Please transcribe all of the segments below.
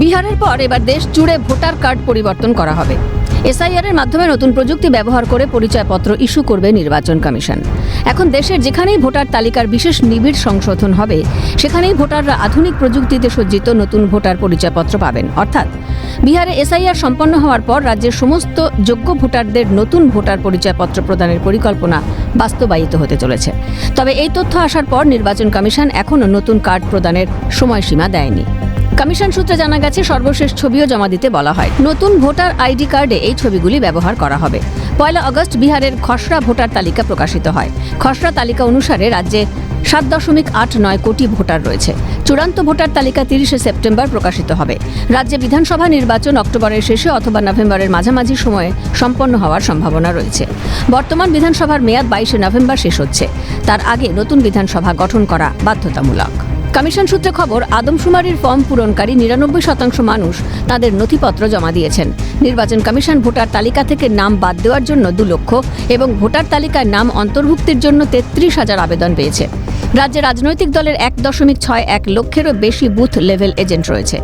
বিহারের পর এবার দেশ জুড়ে ভোটার কার্ড পরিবর্তন করা হবে। এসআইআর এর মাধ্যমে নতুন প্রযুক্তি ব্যবহার করে পরিচয়পত্র ইস্যু করবে নির্বাচন কমিশন। এখন দেশের যেখানেই ভোটার তালিকার বিশেষ নিবিড় সংশোধন হবে, সেখানেই ভোটাররা আধুনিক প্রযুক্তিতে সজ্জিত নতুন ভোটার পরিচয়পত্র পাবেন। অর্থাৎ, বিহারে এসআইআর সম্পন্ন হওয়ার পর রাজ্যের সমস্ত যোগ্য ভোটারদের নতুন ভোটার পরিচয়পত্র প্রদানের পরিকল্পনা বাস্তবায়িত হতে চলেছে। তবে এই তথ্য আসার পর নির্বাচন কমিশন এখনও নতুন কার্ড প্রদানের সময়সীমা দেয়নি। কমিশন সূত্রে জানা গেছে, সর্বশেষ ছবিও জমা দিতে বলা হয়। নতুন ভোটার আইডি কার্ডে এই ছবিগুলি ব্যবহার করা হবে। পয়লা অগস্ট বিহারের খসড়া ভোটার তালিকা প্রকাশিত হয়। খসড়া তালিকা অনুসারে রাজ্যে সাত দশমিক আট নয় কোটি ভোটার রয়েছে। চূড়ান্ত ভোটার তালিকা তিরিশে সেপ্টেম্বর প্রকাশিত হবে। রাজ্যে বিধানসভা নির্বাচন অক্টোবরের শেষে অথবা নভেম্বরের মাঝামাঝি সময়ে সম্পন্ন হওয়ার সম্ভাবনা রয়েছে। বর্তমান বিধানসভার মেয়াদ বাইশে নভেম্বর শেষ হচ্ছে। তার আগে নতুন বিধানসভা গঠন করা বাধ্যতামূলক। কমিশন সূত্রে খবর আদমশুমারির ফর্ম পূরণকারী নিরানব্বই শতাংশ মানুষ তাদের নথিপত্র জমা দিয়েছেন। নির্বাচন কমিশন ভোটার তালিকা থেকে নাম বাদ দেওয়ার জন্য দু লক্ষ এবং ভোটার তালিকায় নাম অন্তর্ভুক্তির জন্য তেত্রিশ হাজার আবেদন পেয়েছে। রাজ্যে রাজনৈতিক দলের এক দশমিক ছয় এক লক্ষেরও বেশি বুথ লেভেল এজেন্ট রয়েছে।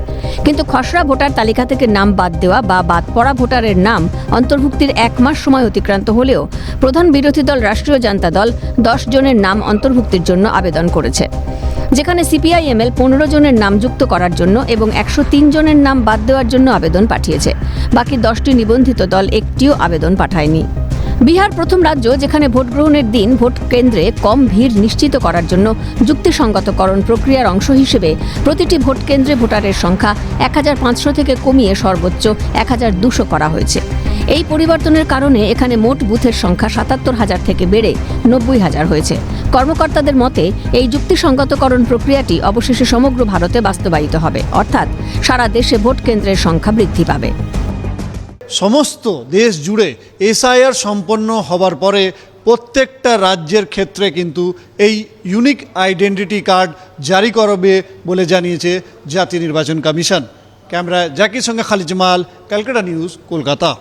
কিন্তু খসড়া ভোটার তালিকা থেকে নাম বাদ দেওয়া বা বাদ পড়া ভোটারের নাম অন্তর্ভুক্তির এক মাস সময় অতিক্রান্ত হলেও প্রধান বিরোধী দল, রাষ্ট্রীয় জনতা দল দশ জনের নাম অন্তর্ভুক্তির জন্য আবেদন করেছে। যেখানে সিপিআইএমএল পনেরো জনের নাম যুক্ত করার জন্য এবং একশো তিন জনের নাম বাদ দেওয়ার জন্য আবেদন পাঠিয়েছে। বাকি দশটি নিবন্ধিত দল একটিও আবেদন পাঠায়নি। বিহার প্রথম রাজ্য যেখানে ভোট গ্রহণের দিন ভোট কেন্দ্রে কম ভিড় নিশ্চিত করার জন্য যুক্তিসঙ্গতকরণ প্রক্রিয়ার অংশ হিসেবে প্রতিটি ভোট কেন্দ্রে ভোটারের সংখ্যা এক হাজার পাঁচশো থেকে কমিয়ে সর্বোচ্চ এক হাজার দুশো করা হয়েছে। এই পরিবর্তনের কারণে এখানে মোট বুথের সংখ্যা সাতাত্তর হাজার থেকে বেড়ে নব্বই হাজার হয়েছে। কর্মকর্তাদের মতে, এই যুক্তিসঙ্গতকরণ প্রক্রিয়াটি অবশেষে সমগ্র ভারতে বাস্তবায়িত হবে। অর্থাৎ, সারা দেশে ভোট কেন্দ্রের সংখ্যা বৃদ্ধি পাবে। সমস্ত দেশ জুড়ে এসআইআর সম্পন্ন হবার পরে প্রত্যেকটা রাজ্যের ক্ষেত্রে কিন্তু এই ইউনিক আইডেন্টিটি কার্ড জারি করবে বলে জানিয়েছে জাতীয় নির্বাচন কমিশন। ক্যামেরায় জাকির সঙ্গে খালিদ জামাল, ক্যালকাটা নিউজ, কলকাতা।